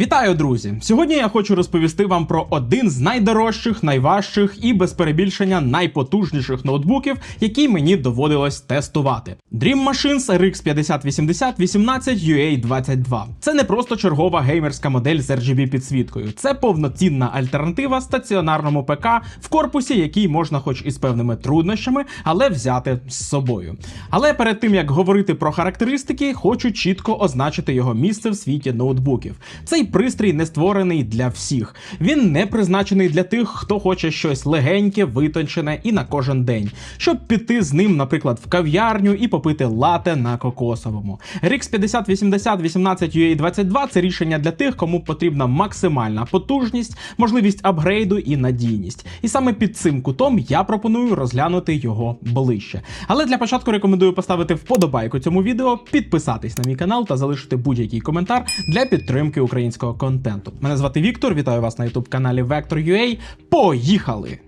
Вітаю, друзі! Сьогодні я хочу розповісти вам про один з найдорожчих, найважчих і без перебільшення найпотужніших ноутбуків, які мені доводилось тестувати. Dream Machines RX 5080 18 UA22. Це не просто чергова геймерська модель з RGB підсвіткою, це повноцінна альтернатива стаціонарному ПК в корпусі, який можна, хоч і з певними труднощами, але взяти з собою. Але перед тим як говорити про характеристики, хочу чітко означити його місце в світі ноутбуків. Цей пристрій не створений для всіх. Він не призначений для тих, хто хоче щось легеньке, витончене і на кожен день, щоб піти з ним, наприклад, в кав'ярню і попити лате на кокосовому. RX 5080 18 UA22 це рішення для тих, кому потрібна максимальна потужність, можливість апгрейду і надійність. І саме під цим кутом я пропоную розглянути його ближче. Але для початку рекомендую поставити вподобайку цьому відео, підписатись на мій канал та залишити будь-який коментар для підтримки українського контенту. Мене звати Віктор, вітаю вас на youtube каналі Vector.ua. Поїхали!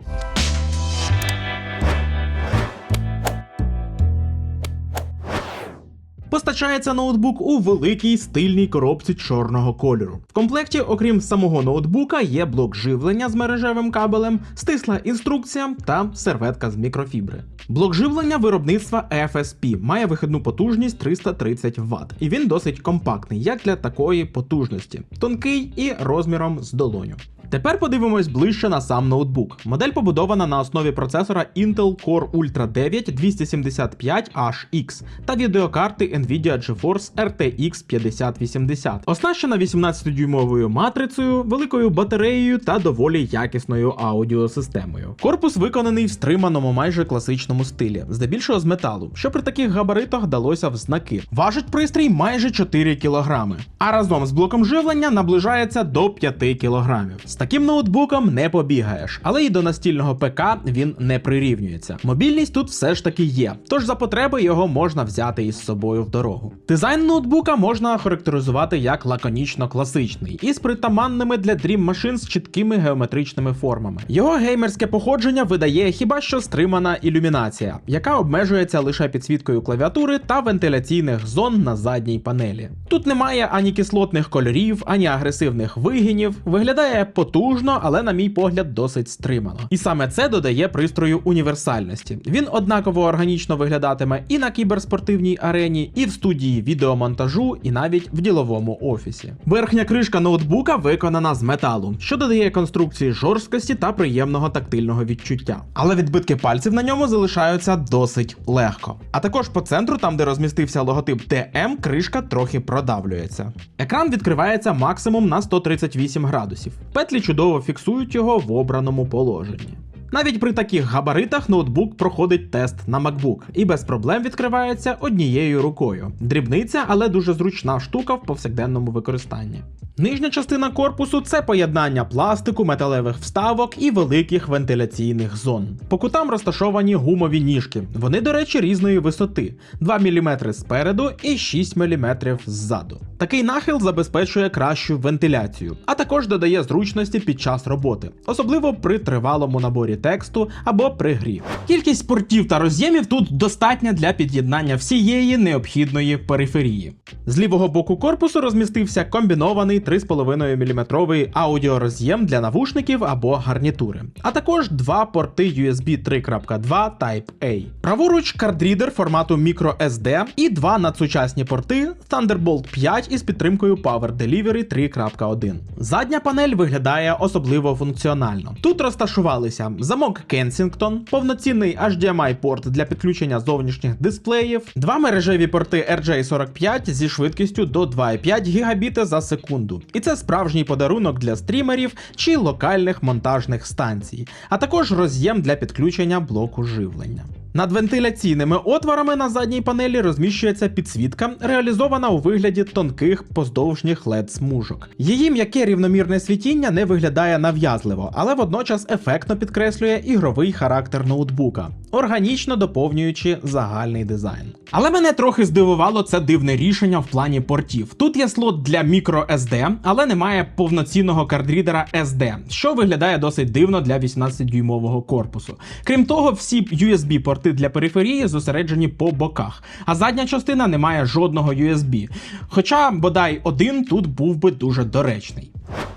Постачається ноутбук у великій стильній коробці чорного кольору. В комплекті, окрім самого ноутбука, є блок живлення з мережевим кабелем, стисла інструкція та серветка з мікрофібри. Блок живлення виробництва FSP має вихідну потужність 330 Вт, і він досить компактний, як для такої потужності, тонкий і розміром з долоню. Тепер подивимось ближче на сам ноутбук. Модель побудована на основі процесора Intel Core Ultra 9 275HX та відеокарти Nvidia GeForce RTX 5080. Оснащена 18-дюймовою матрицею, великою батареєю та доволі якісною аудіосистемою. Корпус виконаний в стриманому майже класичному стилі, здебільшого з металу, що при таких габаритах далося в знаки. Важить пристрій майже 4 кг, а разом з блоком живлення наближається до 5 кг. З таким ноутбуком не побігаєш, але і до настільного ПК він не прирівнюється. Мобільність тут все ж таки є, тож за потреби його можна взяти із собою в дорогу. Дизайн ноутбука можна характеризувати як лаконічно класичний, із притаманними для Dream Machines чіткими геометричними формами. Його геймерське походження видає хіба що стримана ілюмінація, яка обмежується лише підсвіткою клавіатури та вентиляційних зон на задній панелі. Тут немає ані кислотних кольорів, ані агресивних вигинів. Виглядає потужно, але, на мій погляд, досить стримано. І саме це додає пристрою універсальності. Він однаково органічно виглядатиме і на кіберспортивній арені, і в студії відеомонтажу, і навіть в діловому офісі. Верхня кришка ноутбука виконана з металу, що додає конструкції жорсткості та приємного тактильного відчуття. Але відбитки пальців на ньому залишаються досить легко. А також по центру, там де розмістився логотип TM, кришка трохи продавлюється. Екран відкривається максимум на 138 градусів. Петлі чудово фіксують його в обраному положенні. Навіть при таких габаритах ноутбук проходить тест на MacBook і без проблем відкривається однією рукою. Дрібниця, але дуже зручна штука в повсякденному використанні. Нижня частина корпусу це поєднання пластику, металевих вставок і великих вентиляційних зон. По кутам розташовані гумові ніжки. Вони, до речі, різної висоти: 2 мм спереду і 6 мм ззаду. Такий нахил забезпечує кращу вентиляцію, а також додає зручності під час роботи, особливо при тривалому наборі тексту або при грі. Кількість портів та роз'ємів тут достатня для під'єднання всієї необхідної периферії. З лівого боку корпусу розмістився комбінований 3,5 мм аудіороз'єм для навушників або гарнітури, а також два порти USB 3.2 Type-A. Праворуч кардрідер формату microSD і два надсучасні порти Thunderbolt 5 із підтримкою Power Delivery 3.1. Задня панель виглядає особливо функціонально. Тут розташувалися замок Kensington, повноцінний HDMI-порт для підключення зовнішніх дисплеїв, два мережеві порти RJ45 зі швидкістю до 2,5 Гбіт за секунду. І це справжній подарунок для стрімерів чи локальних монтажних станцій, а також роз'єм для підключення блоку живлення. Над вентиляційними отворами на задній панелі розміщується підсвітка, реалізована у вигляді тонких поздовжніх led смужок. Її м'яке рівномірне світіння не виглядає нав'язливо, але водночас ефектно підкреслює ігровий характер ноутбука. Органічно доповнюючи загальний дизайн. Але мене трохи здивувало це дивне рішення в плані портів. Тут є слот для microSD, але немає повноцінного кардрідера SD, що виглядає досить дивно для 18-дюймового корпусу. Крім того, всі USB-порти для периферії зосереджені по боках, а задня частина не має жодного USB. Хоча, бодай один тут був би дуже доречний.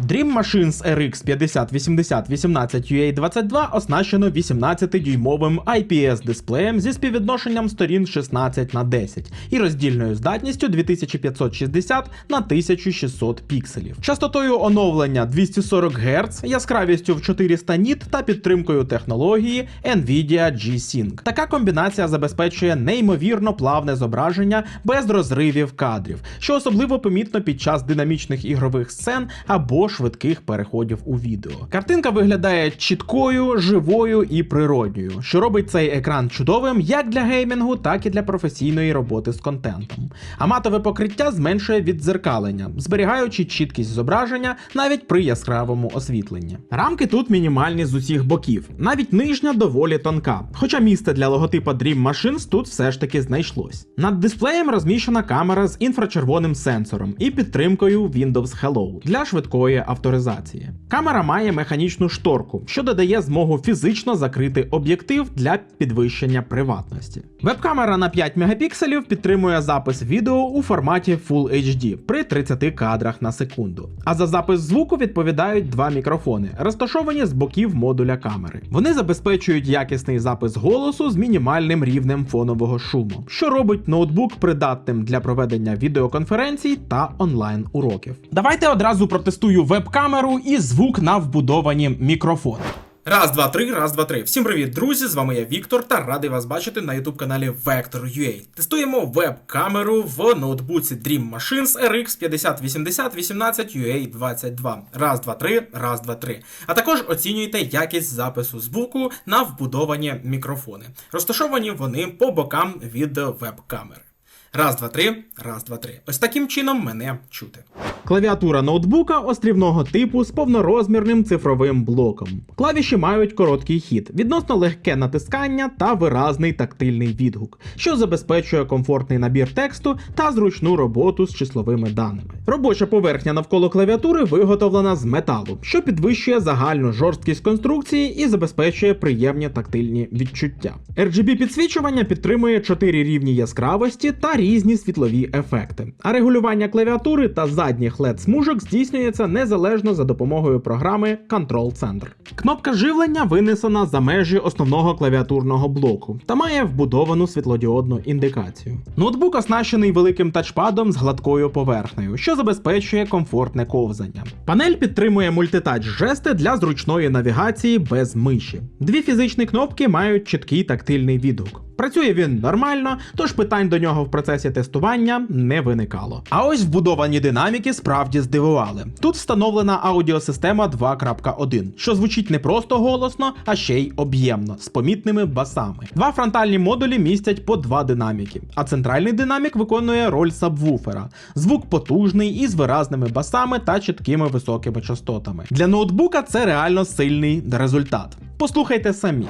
Dream Machines RX 5080 18 UA22 оснащено 18-дюймовим IPS дисплеєм зі співвідношенням сторін 16 на 10 і роздільною здатністю 2560 на 1600 пікселів, частотою оновлення 240 Гц, яскравістю в 400 ніт та підтримкою технології Nvidia G-Sync. Така комбінація забезпечує неймовірно плавне зображення без розривів кадрів, що особливо помітно під час динамічних ігрових сцен або швидких переходів у відео. Картинка виглядає чіткою, живою і природньою, що робить цей екран чудовим як для геймінгу, так і для професійної роботи з контентом. А матове покриття зменшує віддзеркалення, зберігаючи чіткість зображення навіть при яскравому освітленні. Рамки тут мінімальні з усіх боків, навіть нижня доволі тонка, хоча місце для логотипа Dream Machines тут все ж таки знайшлось. Над дисплеєм розміщена камера з інфрачервоним сенсором і підтримкою Windows Hello для швидкої авторизації. Камера має механічну шторку, що додає змогу фізично закрити об'єктив для підвищення приватності. Веб-камера на 5 мегапікселів підтримує запис відео у форматі Full HD при 30 кадрах на секунду. А за запис звуку відповідають два мікрофони, розташовані з боків модуля камери. Вони забезпечують якісний запис голосу з мінімальним рівнем фонового шуму, що робить ноутбук придатним для проведення відеоконференцій та онлайн уроків. Давайте одразу протестую веб-камеру і звук на вбудовані мікрофони. Раз, два, три, раз, два, три. Всім привіт, друзі! З вами я Віктор та радий вас бачити на youtube каналі Vector.ua. Тестуємо веб-камеру в ноутбуці Dream Machines RX 5080 18 UA22. Раз, два, три, раз, два, три. А також оцінюйте якість запису звуку на вбудовані мікрофони. Розташовані вони по бокам від веб-камери. Раз, два, три, раз, два, три. Ось таким чином мене чути. Клавіатура ноутбука острівного типу з повнорозмірним цифровим блоком. Клавіші мають короткий хід, відносно легке натискання та виразний тактильний відгук, що забезпечує комфортний набір тексту та зручну роботу з числовими даними. Робоча поверхня навколо клавіатури виготовлена з металу, що підвищує загальну жорсткість конструкції і забезпечує приємні тактильні відчуття. RGB підсвічування підтримує 4 рівні яскравості та різні світлові ефекти. А регулювання клавіатури та задніх led смужок здійснюється незалежно за допомогою програми Control Center. Кнопка живлення винесена за межі основного клавіатурного блоку та має вбудовану світлодіодну індикацію. Ноутбук оснащений великим тачпадом з гладкою поверхнею, що забезпечує комфортне ковзання. Панель підтримує мультитач жести для зручної навігації без миші. Дві фізичні кнопки мають чіткий тактильний відгук. Працює він нормально, тож питань до нього в процесі тестування не виникало. А ось вбудовані динаміки справді здивували. Тут встановлена аудіосистема 2.1, що звучить не просто голосно, а ще й об'ємно, з помітними басами. Два фронтальні модулі містять по два динаміки, а центральний динамік виконує роль сабвуфера. Звук потужний із виразними басами та чіткими високими частотами. Для ноутбука це реально сильний результат. Послухайте самі.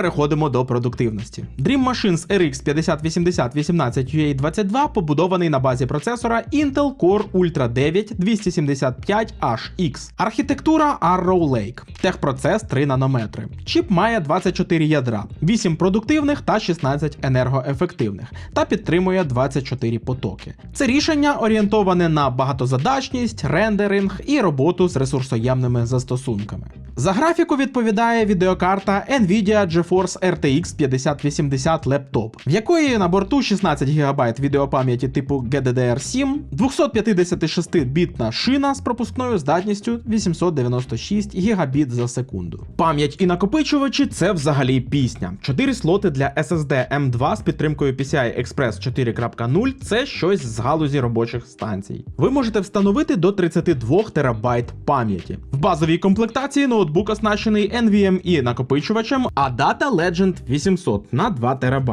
Переходимо до продуктивності. Dream Machines RX 5080 18UA22 побудований на базі процесора Intel Core Ultra 9 275HX. Архітектура Arrow Lake. Техпроцес 3 нанометри. Чіп має 24 ядра, 8 продуктивних та 16 енергоефективних, та підтримує 24 потоки. Це рішення орієнтоване на багатозадачність, рендеринг і роботу з ресурсоємними застосунками. За графіку відповідає відеокарта Nvidia GeForce RTX 5080 Laptop, в якої на борту 16 ГБ відеопам'яті типу GDDR7, 256-бітна шина з пропускною здатністю 896 ГБ за секунду. Пам'ять і накопичувачі це взагалі пісня. 4 слоти для SSD M2 з підтримкою PCI Express 4.0 це щось з галузі робочих станцій. Ви можете встановити до 32 ТБ пам'яті. В базовій комплектації ноутбук оснащений NVMe накопичувачем, а Data Legend 800 на 2 ТБ.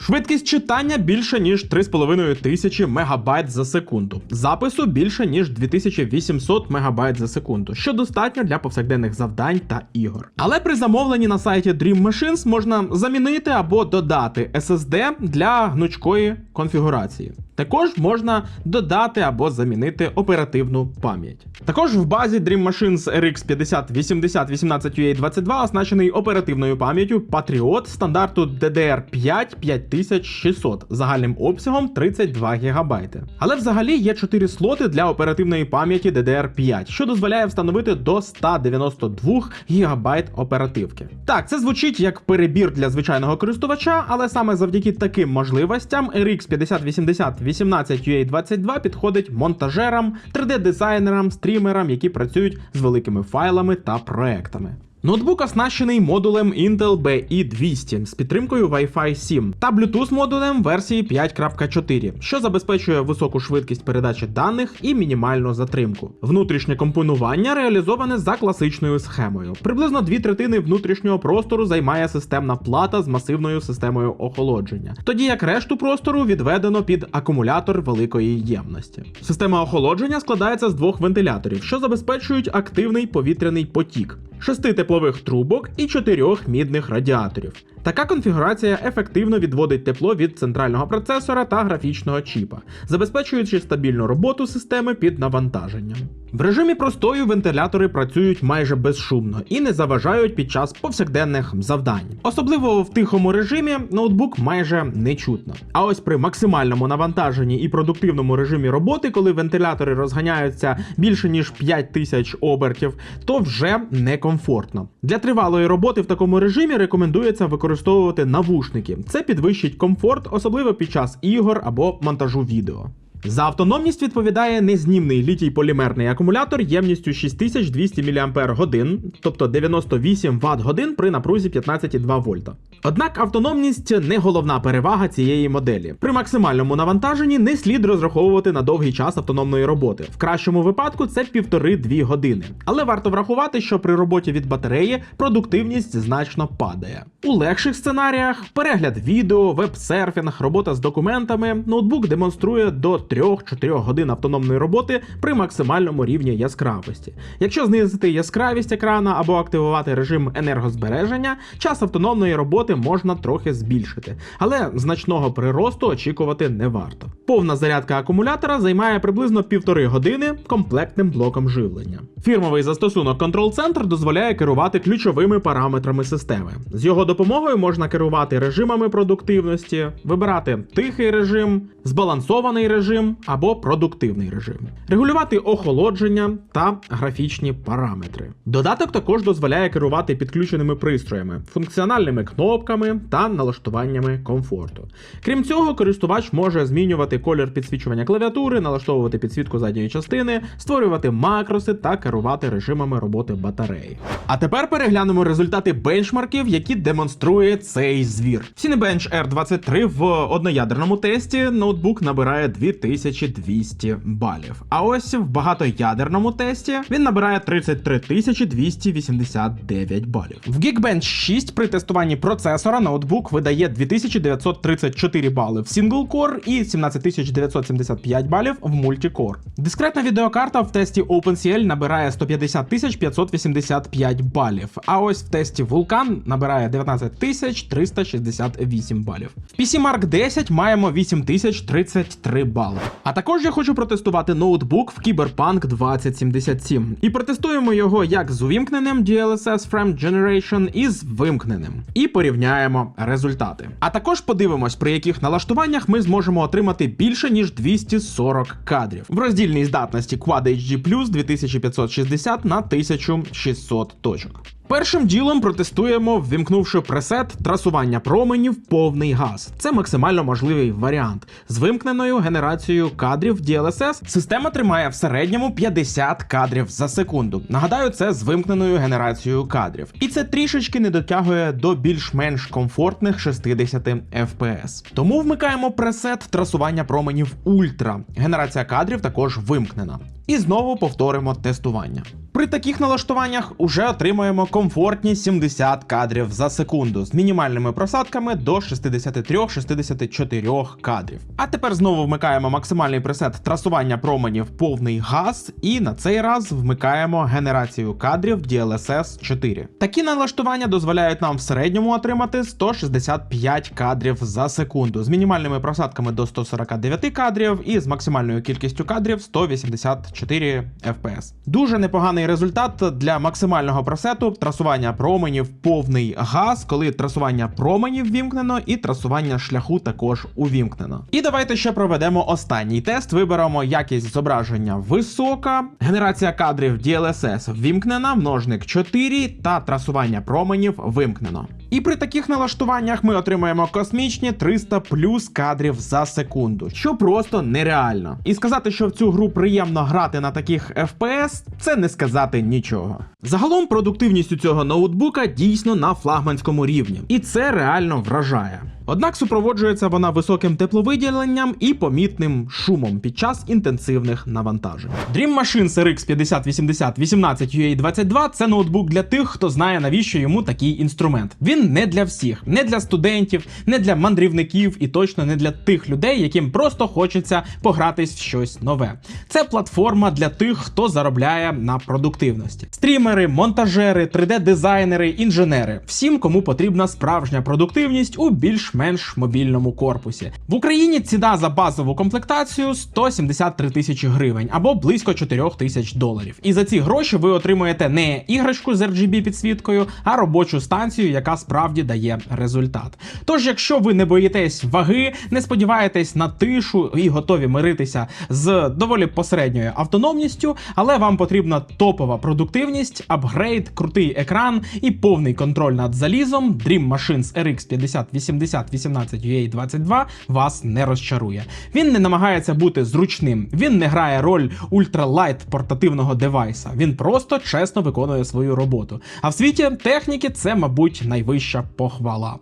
Швидкість читання більше ніж 3500 МБ за секунду. Запису більше ніж 2800 МБ за секунду, що достатньо для повсякденних завдань та ігор. Але при замовленні на сайті Dream Machines можна замінити або додати SSD для гнучкої конфігурації. Також можна додати або замінити оперативну пам'ять. Також в базі Dream Machines RX 5080 18UA22 оснащений оперативною пам'яттю Patriot стандарту DDR5 5600 загальним обсягом 32 ГБ. Але взагалі є 4 слоти для оперативної пам'яті DDR5, що дозволяє встановити до 192 ГБ оперативки. Так, це звучить як перебір для звичайного користувача, але саме завдяки таким можливостям RX 5080 18UA22 підходить монтажерам, 3D-дизайнерам, стрімерам, які працюють з великими файлами та проектами. Ноутбук оснащений модулем Intel BE200 з підтримкою Wi-Fi 7 та Bluetooth модулем версії 5.4, що забезпечує високу швидкість передачі даних і мінімальну затримку. Внутрішнє компонування реалізоване за класичною схемою. Приблизно дві третини внутрішнього простору займає системна плата з масивною системою охолодження, тоді як решту простору відведено під акумулятор великої ємності. Система охолодження складається з двох вентиляторів, що забезпечують активний повітряний потік шести теплових трубок і чотирьох мідних радіаторів. Така конфігурація ефективно відводить тепло від центрального процесора та графічного чіпа, забезпечуючи стабільну роботу системи під навантаженням. В режимі простою вентилятори працюють майже безшумно і не заважають під час повсякденних завдань. Особливо в тихому режимі ноутбук майже не чутно. А ось при максимальному навантаженні і продуктивному режимі роботи, коли вентилятори розганяються більше ніж 5000 обертів, то вже некомфортно. Для тривалої роботи в такому режимі рекомендується використовувати навушники. Це підвищить комфорт, особливо під час ігор або монтажу відео. За автономність відповідає незнімний літій полімерний акумулятор ємністю 6200 мАч, тобто 98 Вт годин при напрузі 15,2 вольта. Однак автономність не головна перевага цієї моделі. При максимальному навантаженні не слід розраховувати на довгий час автономної роботи. В кращому випадку це 1,5-2 години. Але варто врахувати, що при роботі від батареї продуктивність значно падає. У легших сценаріях перегляд відео, веб-серфінг, робота з документами, ноутбук демонструє до 3-4 годин автономної роботи при максимальному рівні яскравості. Якщо знизити яскравість екрана або активувати режим енергозбереження, час автономної роботи можна трохи збільшити, але значного приросту очікувати не варто. Повна зарядка акумулятора займає приблизно півтори години комплектним блоком живлення. Фірмовий застосунок Control Center дозволяє керувати ключовими параметрами системи. З його допомогою можна керувати режимами продуктивності, вибирати тихий режим, збалансований режим або продуктивний режим, регулювати охолодження та графічні параметри. Додаток також дозволяє керувати підключеними пристроями, функціональними кнопками та налаштуваннями комфорту. Крім цього, користувач може змінювати колір підсвічування клавіатури, налаштовувати підсвітку задньої частини, створювати макроси та керувати режимами роботи батареї. А тепер переглянемо результати бенчмарків, які демонструє цей звір. Cinebench R23 в одноядерному тесті ноутбук набирає 2000 200 балів. А ось в багатоядерному тесті він набирає 33 289 балів. В Geekbench 6 при тестуванні процесора ноутбук видає 2934 бали в синглкор і 17975 балів в мультикор. Дискретна відеокарта в тесті OpenCL набирає 150 585 балів, а ось в тесті Vulkan набирає 19 368 балів. В PC Mark 10 маємо 8033 бали. А також я хочу протестувати ноутбук в Cyberpunk 2077. І протестуємо його як з увімкненим DLSS Frame Generation і з вимкненим. І порівняємо результати. А також подивимось, при яких налаштуваннях ми зможемо отримати більше ніж 240 кадрів в роздільній здатності Quad HD 2560 на 1600 точок. Першим ділом протестуємо, ввімкнувши пресет трасування променів повний газ. Це максимально можливий варіант. З вимкненою генерацією кадрів DLSS система тримає в середньому 50 кадрів за секунду. Нагадаю, це з вимкненою генерацією кадрів. І це трішечки не дотягує до більш-менш комфортних 60 FPS. Тому вмикаємо пресет трасування променів ультра. Генерація кадрів також вимкнена. І знову повторимо тестування. При таких налаштуваннях уже отримуємо комфортні 70 кадрів за секунду з мінімальними просадками до 63-64 кадрів. А тепер знову вмикаємо максимальний пресет трасування променів повний газ, і на цей раз вмикаємо генерацію кадрів DLSS 4. Такі налаштування дозволяють нам в середньому отримати 165 кадрів за секунду з мінімальними просадками до 149 кадрів і з максимальною кількістю кадрів 184 FPS. Дуже непоганий результат для максимального просету трасування променів повний газ, коли трасування променів вімкнено і трасування шляху також увімкнено. І давайте ще проведемо останній тест. Виберемо якість зображення висока, генерація кадрів DLSS ввімкнена, множник 4 та трасування променів вимкнено. І при таких налаштуваннях ми отримаємо космічні 300 плюс кадрів за секунду, що просто нереально. І сказати, що в цю гру приємно грати на таких FPS, це не сказати нічого. Загалом продуктивність у цього ноутбука дійсно на флагманському рівні, і це реально вражає. Однак супроводжується вона високим тепловиділенням і помітним шумом під час інтенсивних навантажень. Dream Machine RX 5080 18 UA22 це ноутбук для тих, хто знає навіщо йому такий інструмент. Він не для всіх, не для студентів, не для мандрівників і точно не для тих людей, яким просто хочеться погратись в щось нове. Це платформа для тих, хто заробляє на продуктивності. Стрімери, монтажери, 3D-дизайнери, інженери всім, кому потрібна справжня продуктивність у більш-менш мобільному корпусі. В Україні ціна за базову комплектацію 173 тисячі гривень або близько 4 тисяч доларів. І за ці гроші ви отримуєте не іграшку з RGB підсвіткою, а робочу станцію, яка справді дає результат. Тож, якщо ви не боїтесь ваги, не сподіваєтесь на тишу і готові миритися з доволі посередньою автономністю, але вам потрібна топова продуктивність, апгрейд, крутий екран і повний контроль над залізом, Dream Machines RX 5080 18 UA22 вас не розчарує. Він не намагається бути зручним, він не грає роль ультралайт портативного девайса. Він просто чесно виконує свою роботу. А в світі техніки це, мабуть, найвища похвала.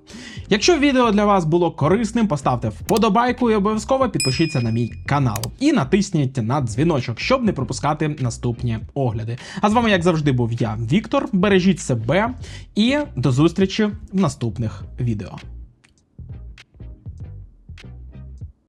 Якщо відео для вас було корисним, поставте вподобайку і обов'язково підпишіться на мій канал. І натисніть на дзвіночок, щоб не пропускати наступні огляди. А з вами, як завжди, був я, Віктор. Бережіть себе і до зустрічі в наступних відео.